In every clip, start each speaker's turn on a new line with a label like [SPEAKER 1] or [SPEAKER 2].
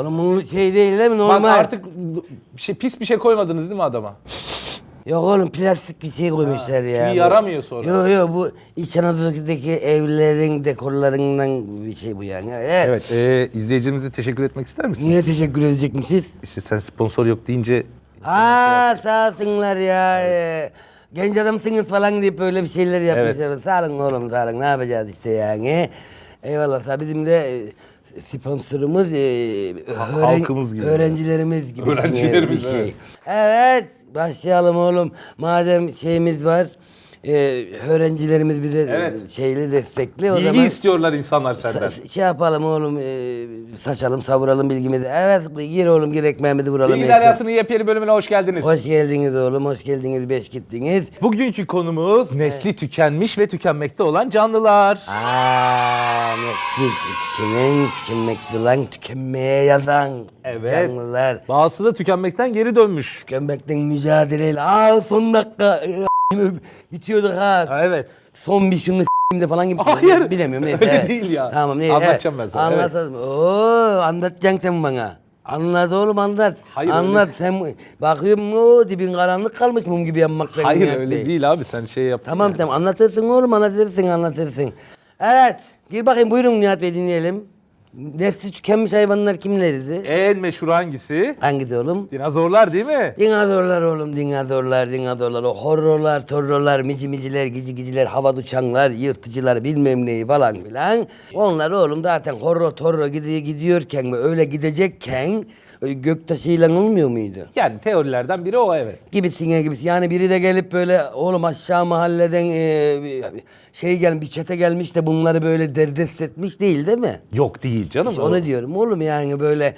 [SPEAKER 1] Oğlum bunun şey değil değil mi
[SPEAKER 2] Bak
[SPEAKER 1] normal?
[SPEAKER 2] artık bir şey, pis bir şey koymadınız değil mi adama?
[SPEAKER 1] Yok oğlum plastik bir şey koymuşlar ya.
[SPEAKER 2] çünkü
[SPEAKER 1] Bu-
[SPEAKER 2] yaramıyor sonra.
[SPEAKER 1] Yok yok bu İç Anadolu'daki evlerin dekorlarından bir şey bu yani. Evet.
[SPEAKER 2] Evet. E, izleyicimize teşekkür etmek ister misin?
[SPEAKER 1] Niye teşekkür edecekmişiz?
[SPEAKER 2] İşte sen sponsor yok deyince
[SPEAKER 1] Aa sağ olsunlar ya. Ee, Genç adamsınız falan deyip böyle bir şeyler yapmışlar. Sağ olun oğlum sağ olun ne yapacağız işte yani. Eyvallah sağ bizim de e, sponsorumuz e,
[SPEAKER 2] halkımız gibi.
[SPEAKER 1] öğrencilerimiz gibi
[SPEAKER 2] Öğrencilerimiz,
[SPEAKER 1] bir şey.
[SPEAKER 2] evet.
[SPEAKER 1] Evet başlayalım oğlum. Madem şeyimiz var e, öğrencilerimiz bize
[SPEAKER 2] Evet.
[SPEAKER 1] şeyli destekli o
[SPEAKER 2] bilgi
[SPEAKER 1] zaman
[SPEAKER 2] istiyorlar insanlar senden.
[SPEAKER 1] sa- şey yapalım oğlum e, saçalım savuralım bilgimizi. Evet gir oğlum gir ekmeğimizi vuralım.
[SPEAKER 2] Bilgi
[SPEAKER 1] neyse.
[SPEAKER 2] Deryası'nın yepyeni bölümüne hoş geldiniz.
[SPEAKER 1] Hoş geldiniz oğlum, hoş geldiniz, beş gittiniz.
[SPEAKER 2] Bugünkü konumuz nesli tükenmiş ve tükenmekte olan canlılar.
[SPEAKER 1] Aa, ne tükenen, tükenmekte lan, tükenmeye yazan
[SPEAKER 2] Evet.
[SPEAKER 1] canlılar.
[SPEAKER 2] Bazısı da tükenmekten geri dönmüş.
[SPEAKER 1] Tükenmekten mücadeleyle, aa son dakika, e, bitiyorduk ha.
[SPEAKER 2] Ha, evet.
[SPEAKER 1] Son bir şunu de falan gibi.
[SPEAKER 2] Hayır.
[SPEAKER 1] Bilemiyorum neyse.
[SPEAKER 2] Öyle
[SPEAKER 1] evet.
[SPEAKER 2] değil ya.
[SPEAKER 1] Tamam neyse.
[SPEAKER 2] Anlatacağım ben sana, evet.
[SPEAKER 1] Anlatalım. Oo, anlatacaksın sen bana. Anlat oğlum anlat.
[SPEAKER 2] Hayır,
[SPEAKER 1] anlat
[SPEAKER 2] öyle-
[SPEAKER 1] sen. Bakıyorum o dibin karanlık kalmış mum gibi yanmaktan.
[SPEAKER 2] Hayır öyle
[SPEAKER 1] Bey.
[SPEAKER 2] değil abi sen şey yap.
[SPEAKER 1] Tamam tamam anlatırsın oğlum anlatırsın anlatırsın. Evet gir bakayım buyurun Nihat Bey dinleyelim. Nesli tükenmiş hayvanlar kimlerdi?
[SPEAKER 2] En meşhur hangisi?
[SPEAKER 1] Hangisi oğlum?
[SPEAKER 2] Dinozorlar değil mi?
[SPEAKER 1] Dinozorlar oğlum dinozorlar dinozorlar o horrolar torrolar mici miciler gici giciler hava uçanlar yırtıcılar bilmem neyi falan filan. Onlar oğlum zaten horro torro gidiyor gidiyorken mi öyle gidecekken e, göktaşıyla olmuyor muydu?
[SPEAKER 2] Yani teorilerden biri o evet.
[SPEAKER 1] gibisine gibisi. Yani biri de gelip böyle oğlum aşağı mahalleden e, şey gel bir çete gelmiş de bunları böyle derdest etmiş değil değil mi?
[SPEAKER 2] Yok değil canım.
[SPEAKER 1] İşte onu diyorum oğlum yani böyle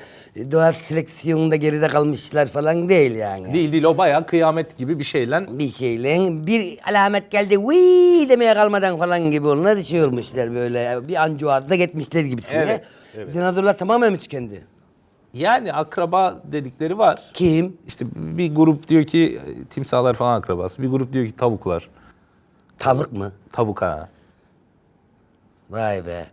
[SPEAKER 1] doğal seleksiyonda geride kalmışlar falan değil yani.
[SPEAKER 2] Değil değil o bayağı kıyamet gibi bir şeyle.
[SPEAKER 1] Bir şeyle bir alamet geldi vii demeye kalmadan falan gibi onlar şey olmuşlar böyle bir ancuazda gitmişler gibisine.
[SPEAKER 2] Evet, evet.
[SPEAKER 1] Dinozorlar tamamen mi tükendi?
[SPEAKER 2] Yani akraba dedikleri var.
[SPEAKER 1] Kim?
[SPEAKER 2] İşte bir grup diyor ki timsahlar falan akrabası. Bir grup diyor ki tavuklar.
[SPEAKER 1] Tavuk mu?
[SPEAKER 2] Tavuk ha.
[SPEAKER 1] Vay be.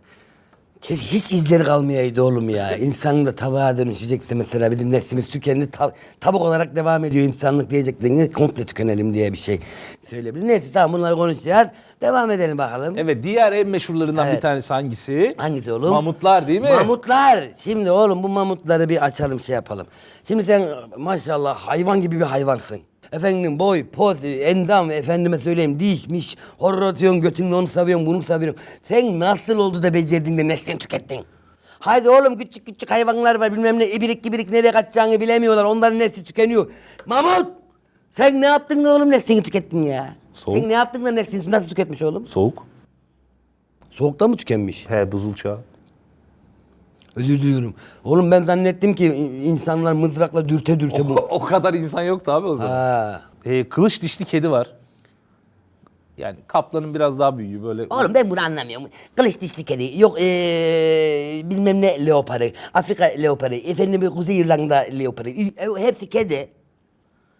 [SPEAKER 1] Keşke hiç izleri kalmayaydı oğlum ya. İnsan da tavuğa dönüşecekse mesela bizim neslimiz tükendi. tav- tavuk olarak devam ediyor insanlık diyeceklerini komple tükenelim diye bir şey söyleyebilir. Neyse tamam bunları konuşacağız. Devam edelim bakalım.
[SPEAKER 2] Evet diğer en meşhurlarından
[SPEAKER 1] Evet.
[SPEAKER 2] bir tanesi hangisi?
[SPEAKER 1] Hangisi oğlum?
[SPEAKER 2] Mamutlar değil mi?
[SPEAKER 1] Mamutlar. Şimdi oğlum bu mamutları bir açalım şey yapalım. Şimdi sen maşallah hayvan gibi bir hayvansın. Efendim boy, poz, endam, efendime söyleyeyim dişmiş, horror atıyorsun, götünle onu savuyorsun, bunu savuyorsun. Sen nasıl oldu da becerdin de neslini tükettin? Haydi oğlum küçük küçük hayvanlar var bilmem ne ibirik gibirik nereye kaçacağını bilemiyorlar. Onların nesli tükeniyor. Mamut! Sen ne yaptın da oğlum neslini tükettin ya?
[SPEAKER 2] Soğuk.
[SPEAKER 1] Sen ne yaptın da neslini nasıl tüketmiş oğlum?
[SPEAKER 2] Soğuk.
[SPEAKER 1] Soğukta mı tükenmiş?
[SPEAKER 2] He buzul çağı.
[SPEAKER 1] Özür diliyorum. Oğlum ben zannettim ki insanlar mızrakla dürte dürte bu.
[SPEAKER 2] o kadar insan yoktu abi o zaman.
[SPEAKER 1] Ha.
[SPEAKER 2] Ee, kılıç dişli kedi var. Yani kaplanın biraz daha büyüğü böyle.
[SPEAKER 1] Oğlum ben bunu anlamıyorum. Kılıç dişli kedi, yok ee, bilmem ne leoparı, Afrika leoparı, efendim Kuzey İrlanda leoparı. E, Hepsi kedi. Oğlum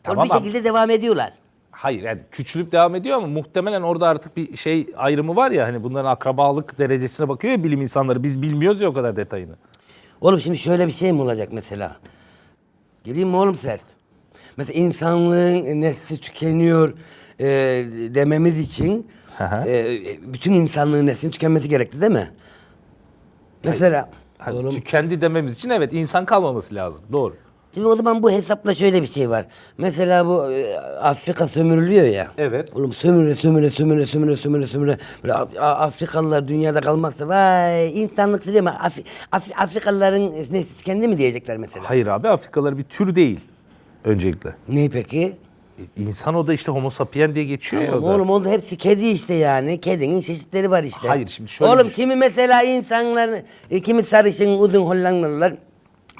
[SPEAKER 2] Tamam
[SPEAKER 1] bir
[SPEAKER 2] ama-
[SPEAKER 1] şekilde devam ediyorlar.
[SPEAKER 2] Hayır yani küçülüp devam ediyor ama muhtemelen orada artık bir şey ayrımı var ya hani bunların akrabalık derecesine bakıyor ya bilim insanları. Biz bilmiyoruz ya o kadar detayını.
[SPEAKER 1] Oğlum şimdi şöyle bir şey mi olacak mesela? Gireyim mi oğlum sert? Mesela insanlığın nesli tükeniyor e, dememiz için e, bütün insanlığın neslinin tükenmesi gerekti değil mi? Mesela
[SPEAKER 2] Hani
[SPEAKER 1] oğlum
[SPEAKER 2] tükendi dememiz için evet insan kalmaması lazım. Doğru.
[SPEAKER 1] Şimdi o zaman bu hesapla şöyle bir şey var. Mesela bu e, Afrika sömürülüyor ya.
[SPEAKER 2] Evet.
[SPEAKER 1] Oğlum sömüre sömüre sömüre sömüre sömüre sömüre. Böyle Af- A- Afrikalılar dünyada kalmazsa vay insanlık sürüyor ama Af- Af- Afrikalıların nesli tükendi mi diyecekler mesela.
[SPEAKER 2] Hayır abi Afrikalılar bir tür değil öncelikle.
[SPEAKER 1] Ne peki?
[SPEAKER 2] E, İnsan o da işte homo sapien diye geçiyor ya o da.
[SPEAKER 1] oğlum onda hepsi kedi işte yani. Kedinin çeşitleri var işte.
[SPEAKER 2] Hayır, şimdi şöyle
[SPEAKER 1] Oğlum
[SPEAKER 2] düşün.
[SPEAKER 1] kimi mesela insanlar, e, kimi sarışın uzun Hollandalılar,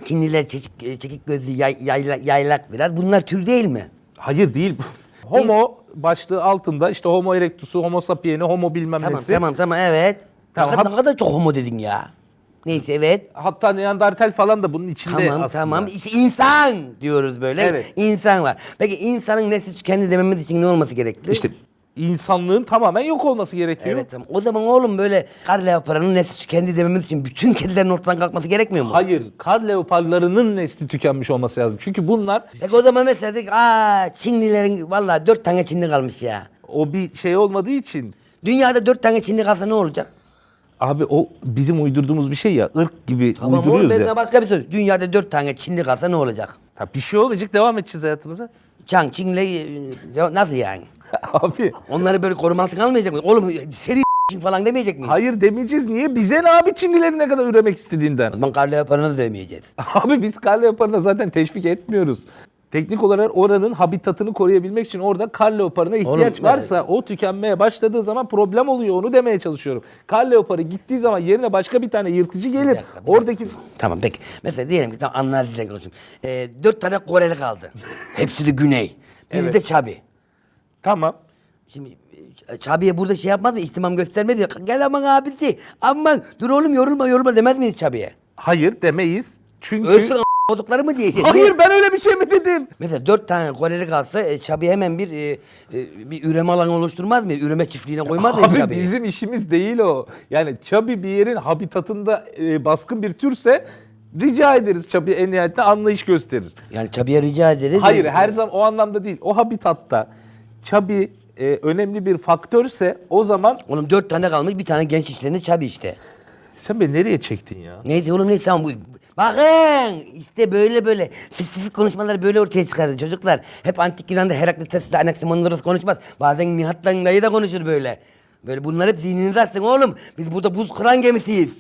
[SPEAKER 1] Çinliler çekik, e, çekik gözlü yay- yayla- yaylak biraz. Bunlar tür değil mi?
[SPEAKER 2] Hayır değil. homo başlığı altında işte homo erectus'u, homo sapieni, homo bilmem
[SPEAKER 1] Tamam
[SPEAKER 2] nesi.
[SPEAKER 1] tamam tamam evet.
[SPEAKER 2] Tamam,
[SPEAKER 1] ne, kadar,
[SPEAKER 2] hat-
[SPEAKER 1] ne kadar çok homo dedin ya. Neyse evet.
[SPEAKER 2] Hatta Neandertal falan da bunun içinde
[SPEAKER 1] Tamam
[SPEAKER 2] aslında.
[SPEAKER 1] tamam işte insan diyoruz böyle.
[SPEAKER 2] Evet.
[SPEAKER 1] İnsan var. Peki insanın nesli tükendi dememiz için ne olması gerekli?
[SPEAKER 2] İşte insanlığın tamamen yok olması gerekiyor.
[SPEAKER 1] Evet tamam. O zaman oğlum böyle kar leoparının nesli tükendi dememiz için bütün kedilerin ortadan kalkması gerekmiyor mu?
[SPEAKER 2] Hayır, kar leoparlarının nesli tükenmiş olması lazım. Çünkü bunlar
[SPEAKER 1] Peki o zaman mesela dedik aa Çinlilerin vallahi dört tane Çinli kalmış ya.
[SPEAKER 2] o bir şey olmadığı için
[SPEAKER 1] Dünyada dört tane Çinli kalsa ne olacak?
[SPEAKER 2] abi o bizim uydurduğumuz bir şey ya ırk gibi
[SPEAKER 1] Tamam oğlum
[SPEAKER 2] uyduruyoruz
[SPEAKER 1] ben
[SPEAKER 2] ya.
[SPEAKER 1] sana başka bir söz. Dünyada dört tane Çinli kalsa ne olacak?
[SPEAKER 2] Ha, bir şey olmayacak devam edeceğiz hayatımıza.
[SPEAKER 1] Çang, Çinli e, nasıl yani?
[SPEAKER 2] abi
[SPEAKER 1] Onları böyle koruma altına almayacak mı? Oğlum seri falan demeyecek mi?
[SPEAKER 2] hayır demeyeceğiz. Niye? Bize ne abi Çinlilerin ne kadar üremek istediğinden.
[SPEAKER 1] O zaman kar leoparına da demeyeceğiz.
[SPEAKER 2] Abi biz kar leoparına zaten teşvik etmiyoruz. Teknik olarak oranın habitatını koruyabilmek için orada kar leoparına ihtiyaç
[SPEAKER 1] Oğlum,
[SPEAKER 2] varsa o tükenmeye başladığı zaman problem oluyor onu demeye çalışıyorum. Kar leoparı gittiği zaman yerine başka bir tane yırtıcı
[SPEAKER 1] Bir
[SPEAKER 2] gelir.
[SPEAKER 1] dakika, bir
[SPEAKER 2] Oradaki
[SPEAKER 1] Tamam peki. Mesela diyelim ki tam analizle konuşayım. Ee, dört tane Koreli kaldı. Hepsi de Güney. Biri
[SPEAKER 2] Evet.
[SPEAKER 1] de Çabi.
[SPEAKER 2] Tamam.
[SPEAKER 1] Şimdi e, Çabi'ye burada şey yapmaz mı? İhtimam göstermez diyor. Gel aman abisi. Aman dur oğlum yorulma yorulma demez miyiz Çabi'ye?
[SPEAKER 2] Hayır demeyiz. Çünkü
[SPEAKER 1] Ölsün a- oldukları mı diyeceğiz?
[SPEAKER 2] Hayır ben öyle bir şey mi dedim?
[SPEAKER 1] Mesela dört tane Koreli kalsa e, Çabi hemen bir e, e, bir üreme alanı oluşturmaz mı? Üreme çiftliğine koymaz mı
[SPEAKER 2] Abi
[SPEAKER 1] Çabi'yi?
[SPEAKER 2] bizim işimiz değil o. Yani çabi bir yerin habitatında e, baskın bir türse rica ederiz çabi en nihayetinde anlayış gösterir.
[SPEAKER 1] Yani Çabi'ye rica ederiz.
[SPEAKER 2] Hayır her zaman o anlamda değil. O habitatta çabi e, önemli bir faktörse o zaman
[SPEAKER 1] Oğlum dört tane kalmış bir tane genç işlerini Çabi işte.
[SPEAKER 2] sen beni nereye çektin ya?
[SPEAKER 1] Neyse oğlum neyse tamam bu. Bakın işte böyle böyle spesifik konuşmalar böyle ortaya çıkardı çocuklar. Hep antik Yunan'da Heraklitos Anaximander konuşmaz. Bazen Nihat'la dayı da konuşur böyle. Böyle bunlar hep zihninize atsın oğlum. Biz burada buz kıran gemisiyiz.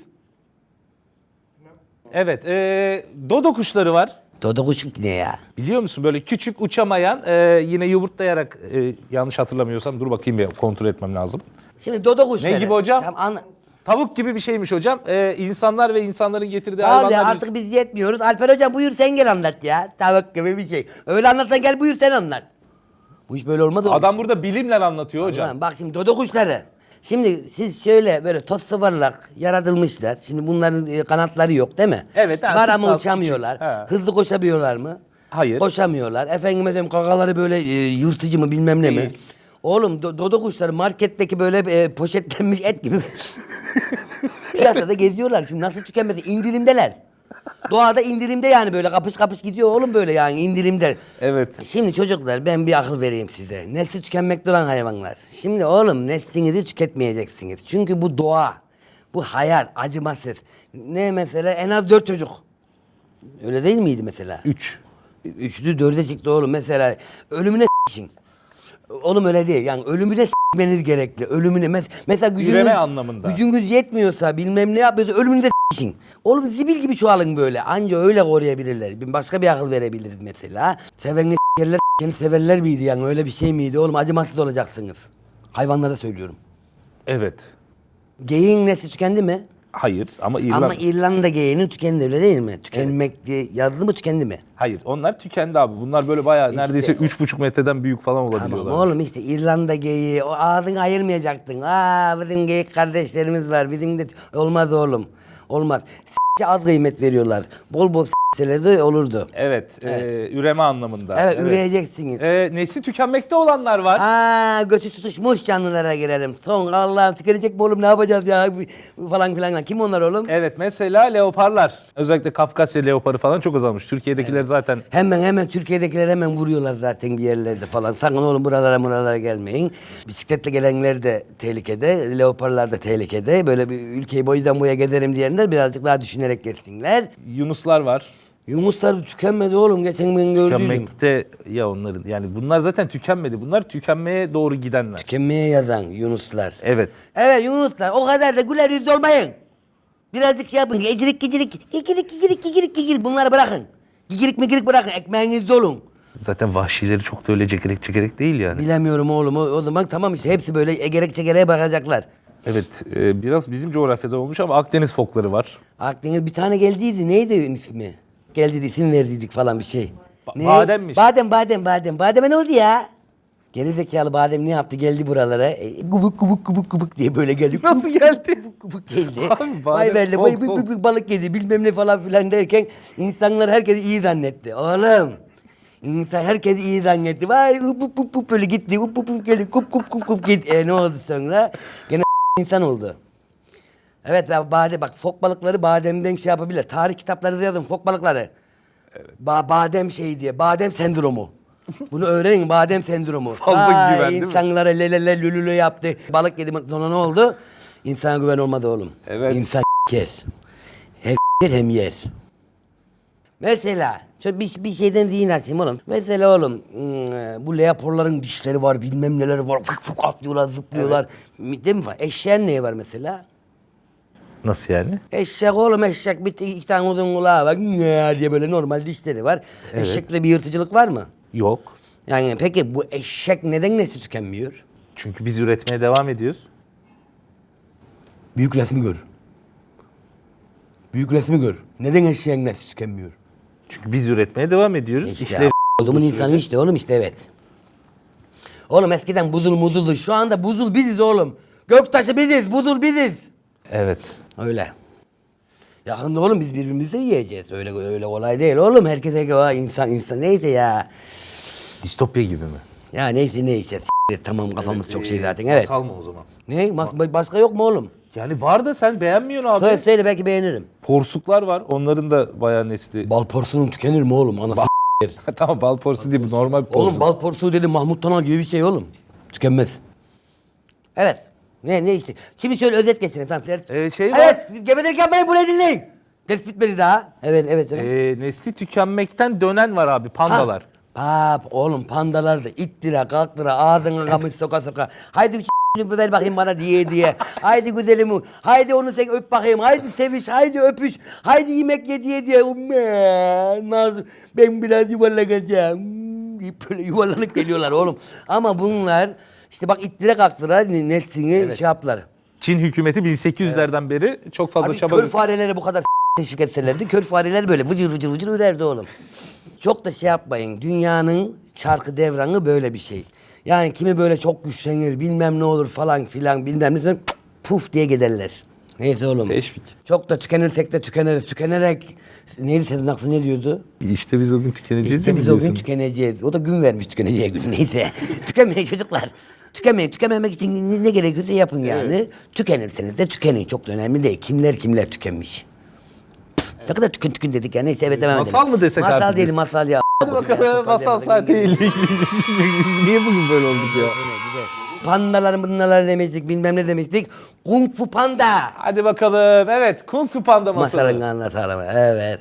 [SPEAKER 2] Evet, e, dodo kuşları var.
[SPEAKER 1] Dodo kuş ne ya?
[SPEAKER 2] Biliyor musun böyle küçük uçamayan e, yine yumurtlayarak e, yanlış hatırlamıyorsam dur bakayım bir kontrol etmem lazım.
[SPEAKER 1] Şimdi dodo kuşları.
[SPEAKER 2] Ne gibi hocam?
[SPEAKER 1] Tamam, anla-
[SPEAKER 2] Tavuk gibi bir şeymiş hocam. E, insanlar ve insanların getirdiği
[SPEAKER 1] ol
[SPEAKER 2] hayvanlar...
[SPEAKER 1] ya artık biz yetmiyoruz. Alper hocam buyur sen gel anlat ya. Tavuk gibi bir şey. Öyle anlatsan gel buyur sen anlat. Bu iş böyle olmaz oğlum.
[SPEAKER 2] Adam burada bilimle anlatıyor hocam.
[SPEAKER 1] Ulan bak şimdi dodo kuşları. Şimdi siz şöyle böyle toz sıvarlak yaratılmışlar. Şimdi bunların e, kanatları yok değil mi?
[SPEAKER 2] Evet,
[SPEAKER 1] Var ama uçamıyorlar.
[SPEAKER 2] küçük.
[SPEAKER 1] Hızlı koşabiliyorlar mı?
[SPEAKER 2] Hayır.
[SPEAKER 1] Koşamıyorlar. Efendim mesela kakaları böyle e, yırtıcı mı bilmem ne mi?
[SPEAKER 2] Değil.
[SPEAKER 1] Oğlum do- dodo kuşları marketteki böyle e, poşetlenmiş et gibi piyasada geziyorlar. Şimdi nasıl tükenmesi? İndirimdeler. Doğada indirimde yani böyle kapış kapış gidiyor oğlum böyle yani indirimde.
[SPEAKER 2] Evet.
[SPEAKER 1] Şimdi çocuklar ben bir akıl vereyim size. Nesli tükenmekte olan hayvanlar. Şimdi oğlum neslinizi tüketmeyeceksiniz. Çünkü bu doğa. Bu hayat acımasız. Ne mesela en az dört çocuk. Öyle değil miydi mesela?
[SPEAKER 2] Üç.
[SPEAKER 1] Üçlü dörde çıktı oğlum mesela. Ölümüne s**in. Oğlum öyle değil. Yani ölümüne s**meniz gerekli. Ölümüne mes mesela gücünüz,
[SPEAKER 2] Üreme anlamında.
[SPEAKER 1] gücünüz yetmiyorsa bilmem ne yapıyorsa ölümünü de s**in. Oğlum zibil gibi çoğalın böyle. Anca öyle koruyabilirler. Bir başka bir akıl verebiliriz mesela. Sevenle s**erler s**keni severler miydi yani öyle bir şey miydi oğlum acımasız olacaksınız. Hayvanlara söylüyorum.
[SPEAKER 2] Evet.
[SPEAKER 1] Geyiğin nesli tükendi mi?
[SPEAKER 2] Hayır ama İrlanda.
[SPEAKER 1] Ama İrlanda geyiğinin tükendi öyle değil mi? Tükenmek diye yazdı mı tükendi mi?
[SPEAKER 2] Hayır onlar tükendi abi. Bunlar böyle bayağı neredeyse üç buçuk metreden büyük falan olabiliyorlar.
[SPEAKER 1] Tamam oğlum işte İrlanda geyiği o ağzını ayırmayacaktın. Aa bizim geyik kardeşlerimiz var bizim de olmaz oğlum. Olmaz. Az kıymet veriyorlar. Bol bol s**seler de olurdu.
[SPEAKER 2] Evet, e, üreme anlamında.
[SPEAKER 1] Evet, üreyeceksiniz.
[SPEAKER 2] E, nesli tükenmekte olanlar var.
[SPEAKER 1] Aa götü tutuşmuş canlılara girelim. Son Allah'ım tükenecek mi oğlum ne yapacağız ya falan filan. Kim onlar oğlum?
[SPEAKER 2] Evet, mesela leoparlar. Özellikle Kafkasya leoparı falan çok azalmış. Türkiye'dekiler zaten
[SPEAKER 1] Hemen hemen Türkiye'dekiler hemen vuruyorlar zaten bir yerlerde falan. Sakın oğlum buralara buralara gelmeyin. Bisikletle gelenler de tehlikede. Leoparlar da tehlikede. Böyle bir ülkeyi boydan boya gezerim diyenler birazcık daha düşünerek geçsinler.
[SPEAKER 2] yunuslar var.
[SPEAKER 1] Yunuslar tükenmedi oğlum. Geçen ben gördüydüm.
[SPEAKER 2] Tükenmekte ya onların yani bunlar zaten tükenmedi. Bunlar tükenmeye doğru gidenler.
[SPEAKER 1] Tükenmeye yazan Yunuslar.
[SPEAKER 2] Evet.
[SPEAKER 1] Evet Yunuslar o kadar da güler yüzlü olmayın. Birazcık şey yapın. Gecirik gecirik. Gigirik gigirik gigirik gigirik. Bunları bırakın. Gigirik migirik bırakın. Ekmeğinizde olun.
[SPEAKER 2] Zaten vahşileri çok da öyle çekerek çekerek değil yani.
[SPEAKER 1] Bilemiyorum oğlum. O, o zaman tamam işte hepsi böyle egerek çekereye bakacaklar.
[SPEAKER 2] Evet, e, biraz bizim coğrafyada olmuş ama Akdeniz fokları var.
[SPEAKER 1] Akdeniz bir tane geldiydi. Neydi ismi? Geldi isim verdiydik falan bir şey.
[SPEAKER 2] Ba- bademmiş.
[SPEAKER 1] Badem, badem, badem. Bademe ne oldu ya? Geri zekalı badem ne yaptı? Geldi buralara. E, gubuk gubuk gubuk gubuk diye böyle geldi.
[SPEAKER 2] Nasıl geldi?
[SPEAKER 1] Gubuk geldi.
[SPEAKER 2] Abi badem,
[SPEAKER 1] vay verdi,
[SPEAKER 2] fok,
[SPEAKER 1] vay bık
[SPEAKER 2] fok.
[SPEAKER 1] balık yedi bilmem ne falan filan derken insanlar herkesi iyi zannetti. Oğlum İnsan herkes iyi zannetti. Vay up up up up böyle gitti. Up up up geldi. Kup kup kup kup git. E ne oldu sonra? Gene insan oldu. Evet ben bade bak fok balıkları bademden şey yapabilir. Tarih kitapları da yazın fok balıkları. Ba badem şey diye. Badem sendromu. Bunu öğrenin badem sendromu.
[SPEAKER 2] Fazla
[SPEAKER 1] Vay,
[SPEAKER 2] güven değil mi?
[SPEAKER 1] İnsanlara lelele lülülü yaptı. Balık yedi sonra ne oldu? İnsana güven olmadı oğlum.
[SPEAKER 2] Evet.
[SPEAKER 1] İnsan yer. Hem yer hem yer. Mesela şöyle bir, bir şeyden zihin açayım oğlum. Mesela oğlum hmm, bu leoparların dişleri var bilmem neler var. Fık fık atlıyorlar zıplıyorlar. Değil mi falan? Eşeğin neyi var mesela?
[SPEAKER 2] Nasıl yani?
[SPEAKER 1] Eşek oğlum eşek bir iki tane uzun kulağı var. Nyaa diye böyle normal dişleri var. Eşekte bir yırtıcılık var mı?
[SPEAKER 2] Yok.
[SPEAKER 1] Yani peki bu eşek neden nesli tükenmiyor?
[SPEAKER 2] Çünkü biz üretmeye devam ediyoruz.
[SPEAKER 1] Büyük resmi gör. Büyük resmi gör. Neden eşeğin nesli tükenmiyor?
[SPEAKER 2] Çünkü biz üretmeye devam ediyoruz.
[SPEAKER 1] İşte
[SPEAKER 2] İşlev
[SPEAKER 1] Oğlumun insanı işte oğlum işte evet. Oğlum eskiden buzul muzuldu. Şu anda buzul biziz oğlum. Göktaşı biziz, buzul biziz.
[SPEAKER 2] Evet.
[SPEAKER 1] Öyle. Yakında oğlum biz birbirimizi yiyeceğiz. Öyle öyle kolay değil oğlum. Herkes herkes "Aa, insan insan neyse ya.
[SPEAKER 2] Distopya gibi mi?
[SPEAKER 1] Ya neyse neyse. Tamam kafamız çok şey zaten. Evet.
[SPEAKER 2] Masal mı o zaman?
[SPEAKER 1] Ne? Mas- başka yok mu oğlum?
[SPEAKER 2] Yani var da sen beğenmiyorsun abi.
[SPEAKER 1] Söyle söyle belki beğenirim.
[SPEAKER 2] Porsuklar var. Onların da bayağı nesli.
[SPEAKER 1] Bal porsunun tükenir mi oğlum? Anası
[SPEAKER 2] tamam bal porsu değil bu normal porsuk.
[SPEAKER 1] Oğlum bal porsuğu dedi Mahmut Tanal gibi bir şey oğlum. Tükenmez. Evet. Ne ne işte. Şimdi şöyle özet geçelim tamam. Ders.
[SPEAKER 2] Ee, şey var.
[SPEAKER 1] evet. Gevezelik yapmayın burayı dinleyin. Ders bitmedi daha. Evet evet. evet.
[SPEAKER 2] Ee, nesli tükenmekten dönen var abi pandalar.
[SPEAKER 1] Ha, oğlum pandalar da ittire kalktıra ağzına kamış soka soka. Haydi bir ç- ver bakayım bana diye diye. Haydi güzelim. Haydi onu sen öp bakayım. Haydi seviş. Haydi öpüş. Haydi yemek ye diye diye. Umme, Nazım ben biraz yuvarlanacağım. Deyip Böyle yuvarlanıp geliyorlar oğlum. Ama bunlar işte bak ittire kalktıra ne- neslini şey yaptılar.
[SPEAKER 2] Çin hükümeti 1800'lerden beri çok fazla
[SPEAKER 1] Abi
[SPEAKER 2] çaba
[SPEAKER 1] kör fareleri bu kadar teşvik etselerdi kör fareler böyle vıcır vıcır vıcır ürerdi oğlum. Çok da şey yapmayın. Dünyanın çarkı devranı böyle bir şey. Yani kimi böyle çok güçlenir bilmem ne olur falan filan bilmem ne puf diye giderler. Neyse oğlum.
[SPEAKER 2] Teşvik.
[SPEAKER 1] Çok da tükenirsek de tükeniriz. Tükenerek neydi Sezen Aksu ne diyordu?
[SPEAKER 2] İşte biz o gün tükeneceğiz
[SPEAKER 1] İşte biz o gün tükeneceğiz. O da gün vermiş tükeneceği gün neyse. Tükenmeyin çocuklar. Tükenmeyin. Tükenmemek için ne- gerekiyorsa yapın yani. Tükenirseniz de tükenin. Çok da önemli değil. Kimler kimler tükenmiş. Ne kadar tükün tükün dedik ya. Neyse evet devam edelim.
[SPEAKER 2] Masal mı desek
[SPEAKER 1] Masal
[SPEAKER 2] artık
[SPEAKER 1] değil
[SPEAKER 2] biz?
[SPEAKER 1] masal ya.
[SPEAKER 2] Hadi bakalım masal ilgili. Niye bugün böyle olduk ya?
[SPEAKER 1] Pandalar bundalar demiştik bilmem ne demiştik. Kung Fu Panda.
[SPEAKER 2] Hadi bakalım. Evet. Kung Fu Panda masalı.
[SPEAKER 1] Masalını anlatalım. Evet.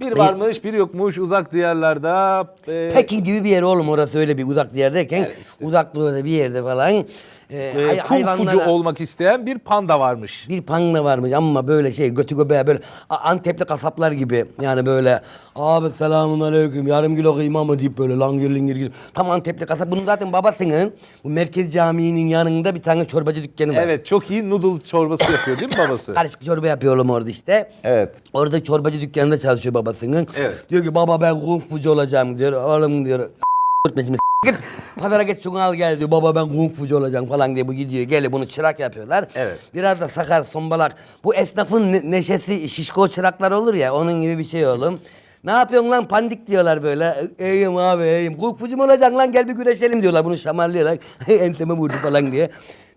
[SPEAKER 2] Bir varmış, bir yokmuş uzak diyarlarda. Ee,
[SPEAKER 1] Pekin gibi bir yer oğlum orası öyle bir uzak
[SPEAKER 2] işte.
[SPEAKER 1] uzak doğuda bir yerde falan e,
[SPEAKER 2] e,
[SPEAKER 1] hay- hayvanlara-
[SPEAKER 2] olmak isteyen bir panda varmış.
[SPEAKER 1] Bir panda varmış ama böyle şey götü göbeğe böyle A- Antepli kasaplar gibi yani böyle abi selamun aleyküm yarım kilo kıyma mı deyip böyle langır lingir gibi. Tam Antepli kasap. Bunun zaten babasının bu merkez caminin yanında bir tane çorbacı dükkanı var.
[SPEAKER 2] Evet, çok iyi noodle çorbası yapıyor değil mi babası?
[SPEAKER 1] Karışık çorba yapıyor oğlum orada işte.
[SPEAKER 2] Evet.
[SPEAKER 1] Orada çorbacı dükkanında çalışıyor babasının.
[SPEAKER 2] Evet.
[SPEAKER 1] Diyor ki baba ben kung fucu olacağım diyor. Oğlum diyor. "Gitme git. Pazara git şunu al gel diyor. Baba ben kung fucu olacağım falan diye bu gidiyor. Geliyor bunu çırak yapıyorlar.
[SPEAKER 2] Evet.
[SPEAKER 1] Biraz da sakar sombalak. Bu esnafın ne- neşesi şişko çıraklar olur ya onun gibi bir şey oğlum. Ne yapıyorsun lan pandik diyorlar böyle. İyiyim abi iyiyim. Kung fucu mu olacaksın lan gel bir güreşelim diyorlar. Bunu şamarlıyorlar. Enseme vurdu falan diye.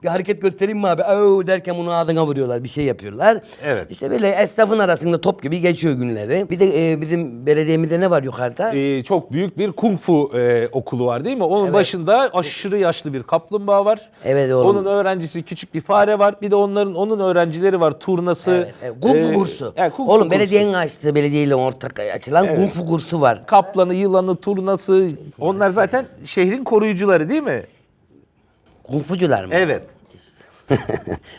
[SPEAKER 1] Bir hareket göstereyim mi abi? Oo derken bunu ağzına vuruyorlar. Bir şey yapıyorlar.
[SPEAKER 2] Evet.
[SPEAKER 1] İşte böyle esnafın arasında top gibi geçiyor günleri. Bir de e, bizim belediyemizde ne var yukarıda?
[SPEAKER 2] Ee, çok büyük bir kung fu e, okulu var değil mi? Onun
[SPEAKER 1] Evet.
[SPEAKER 2] başında aşırı yaşlı bir kaplumbağa var.
[SPEAKER 1] Evet oğlum.
[SPEAKER 2] Onun öğrencisi küçük bir fare var. Bir de onların onun öğrencileri var. Turnası.
[SPEAKER 1] Evet, evet. Kung fu
[SPEAKER 2] e,
[SPEAKER 1] kursu.
[SPEAKER 2] evet, kung fu
[SPEAKER 1] Oğlum
[SPEAKER 2] kursu.
[SPEAKER 1] belediyenin açtığı belediyeyle ortak açılan kung fu kursu var.
[SPEAKER 2] Kaplanı, yılanı, turnası. Onlar zaten şehrin koruyucuları değil mi?
[SPEAKER 1] Kung fucular mı?
[SPEAKER 2] Evet.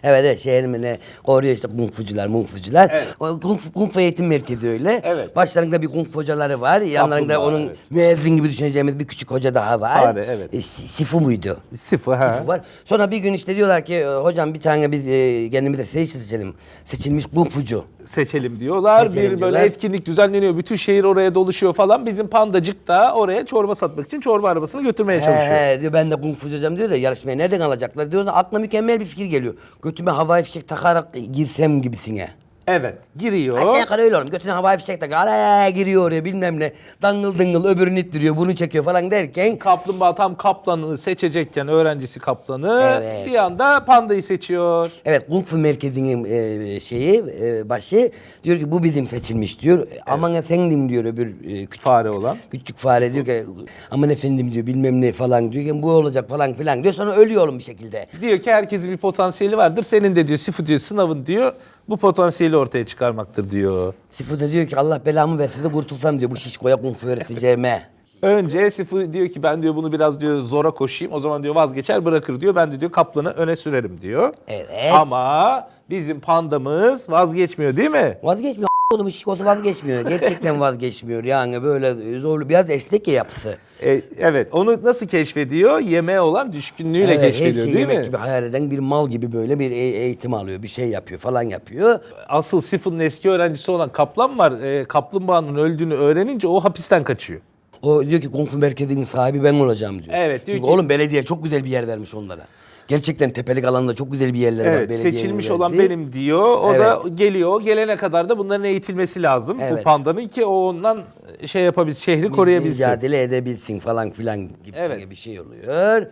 [SPEAKER 1] evet evet şehrin ne koruyor işte kung fucular, mung fucular.
[SPEAKER 2] Evet.
[SPEAKER 1] O Kung kung fu eğitim merkezi öyle.
[SPEAKER 2] Evet.
[SPEAKER 1] Başlarında bir kung fu hocaları var. Yanlarında onun
[SPEAKER 2] evet.
[SPEAKER 1] müezzin gibi düşüneceğimiz bir küçük hoca daha var.
[SPEAKER 2] Fare, evet.
[SPEAKER 1] E, Si- Sifu muydu?
[SPEAKER 2] Sıfır ha.
[SPEAKER 1] Sifu var. Sonra bir gün işte diyorlar ki e, hocam bir tane biz e, kendimize seçelim. Seçilmiş kung fucu.
[SPEAKER 2] Seçelim diyorlar.
[SPEAKER 1] Seçelim
[SPEAKER 2] bir böyle
[SPEAKER 1] diyorlar.
[SPEAKER 2] etkinlik düzenleniyor. Bütün şehir oraya doluşuyor falan. Bizim pandacık da oraya çorba satmak için çorba arabasını götürmeye çalışıyor.
[SPEAKER 1] He, he, diyor ben de kung fucu hocam diyor da yarışmaya nereden alacaklar diyor. Aklına mükemmel bir fikir geliyor. Götüme havai fişek takarak girsem gibisine.
[SPEAKER 2] Evet giriyor.
[SPEAKER 1] Aşağı yukarı öyle oğlum. Götüne havai fişek tak. Araya giriyor oraya bilmem ne. Dangıl dıngıl öbürünü ittiriyor. Bunu çekiyor falan derken.
[SPEAKER 2] Kaplumbağa tam kaplanı seçecekken öğrencisi kaplanı
[SPEAKER 1] Evet.
[SPEAKER 2] bir anda pandayı seçiyor.
[SPEAKER 1] Evet Kung Fu Merkezi'nin e, şeyi e, başı diyor ki bu bizim seçilmiş diyor. Aman efendim diyor öbür e, küçük,
[SPEAKER 2] Fare olan.
[SPEAKER 1] küçük fare diyor ki aman efendim diyor bilmem ne falan diyor. Bu olacak falan filan diyor. Sonra ölüyor oğlum bir şekilde.
[SPEAKER 2] Diyor ki herkesin bir potansiyeli vardır. Senin de diyor Sifu diyor sınavın diyor. Bu potansiyeli ortaya çıkarmaktır diyor.
[SPEAKER 1] Sifu da diyor ki Allah belamı verse de kurtulsam diyor bu şişkoya Kung Fu öğreteceğime.
[SPEAKER 2] Önce Sifu diyor ki ben diyor bunu biraz diyor zora koşayım. O zaman diyor vazgeçer bırakır diyor. Ben de diyor kaplanı öne sürerim diyor.
[SPEAKER 1] Evet.
[SPEAKER 2] Ama bizim pandamız vazgeçmiyor değil mi?
[SPEAKER 1] Vazgeçmiyor. Oğlum şişkosu vazgeçmiyor. Gerçekten vazgeçmiyor. Yani böyle zorlu biraz esnek ya yapısı.
[SPEAKER 2] E, evet onu nasıl keşfediyor? Yemeğe olan düşkünlüğüyle
[SPEAKER 1] Evet, her
[SPEAKER 2] keşfediyor
[SPEAKER 1] şeyi
[SPEAKER 2] değil
[SPEAKER 1] yemek
[SPEAKER 2] mi?
[SPEAKER 1] gibi hayal eden bir mal gibi böyle bir e- eğitim alıyor. Bir şey yapıyor falan yapıyor.
[SPEAKER 2] Asıl Sifu'nun eski öğrencisi olan Kaplan var. E, kaplumbağanın öldüğünü öğrenince o hapisten kaçıyor.
[SPEAKER 1] O diyor ki Kung Fu Merkezi'nin sahibi ben olacağım diyor.
[SPEAKER 2] Evet, diyor
[SPEAKER 1] Çünkü
[SPEAKER 2] ki-
[SPEAKER 1] oğlum belediye çok güzel bir yer vermiş onlara. Gerçekten tepelik alanda çok güzel bir yerleri var.
[SPEAKER 2] Evet
[SPEAKER 1] belediyenin
[SPEAKER 2] seçilmiş olan benim diyor. O da geliyor. O gelene kadar da bunların eğitilmesi lazım. Bu
[SPEAKER 1] Evet.
[SPEAKER 2] pandanın ki o ondan şey yapabilsin, şehri koruyabilsin.
[SPEAKER 1] Mücadele edebilsin falan filan gibi
[SPEAKER 2] Evet.
[SPEAKER 1] bir şey oluyor.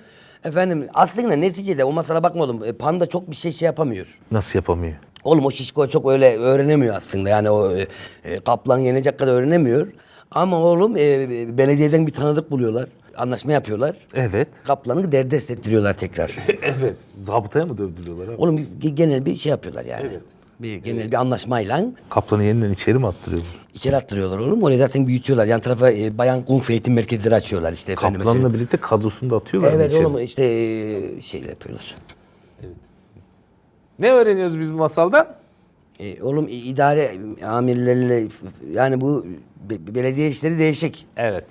[SPEAKER 1] Efendim aslında neticede o masala bakmadım. E, Panda çok bir şey şey yapamıyor.
[SPEAKER 2] Nasıl yapamıyor?
[SPEAKER 1] Oğlum o şişko çok öyle öğrenemiyor aslında. Yani o e, e, kaplan yenecek kadar öğrenemiyor. Ama oğlum e, belediyeden bir tanıdık buluyorlar. Anlaşma yapıyorlar.
[SPEAKER 2] Evet.
[SPEAKER 1] Kaplanı derdest ettiriyorlar tekrar.
[SPEAKER 2] evet. Zabıtaya mı dövdürüyorlar abi?
[SPEAKER 1] Oğlum bir- genel bir şey yapıyorlar yani.
[SPEAKER 2] Evet.
[SPEAKER 1] Bir genel bir anlaşmayla
[SPEAKER 2] Kaplanı yeniden içeri mi attırıyor?
[SPEAKER 1] içeri attırıyorlar oğlum. Orayı zaten büyütüyorlar. Yan tarafa e, bayan kung fu eğitim merkezleri açıyorlar işte efendim.
[SPEAKER 2] Kaplanla birlikte kadrosunu da atıyorlar mı
[SPEAKER 1] Evet
[SPEAKER 2] içeri?
[SPEAKER 1] oğlum işte e, şey yapıyorlar.
[SPEAKER 2] Ne öğreniyoruz biz bu masaldan?
[SPEAKER 1] E, oğlum i- idare amirleriyle yani bu be- belediye işleri değişik.
[SPEAKER 2] Evet.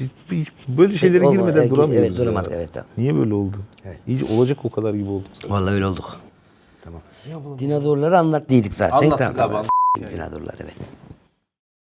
[SPEAKER 2] Biz, biz böyle şeylere
[SPEAKER 1] olma-
[SPEAKER 2] girmeden
[SPEAKER 1] evet,
[SPEAKER 2] duramıyoruz.
[SPEAKER 1] evet, duramadık,
[SPEAKER 2] ya.
[SPEAKER 1] evet, tamam.
[SPEAKER 2] Niye böyle oldu?
[SPEAKER 1] Evet.
[SPEAKER 2] İyice olacak o kadar gibi olduk.
[SPEAKER 1] Vallahi öyle olduk. Tamam. Dinozorları anlattıydık zaten.
[SPEAKER 2] Anlattık
[SPEAKER 1] tamam.
[SPEAKER 2] abi,
[SPEAKER 1] Dinozorlar evet.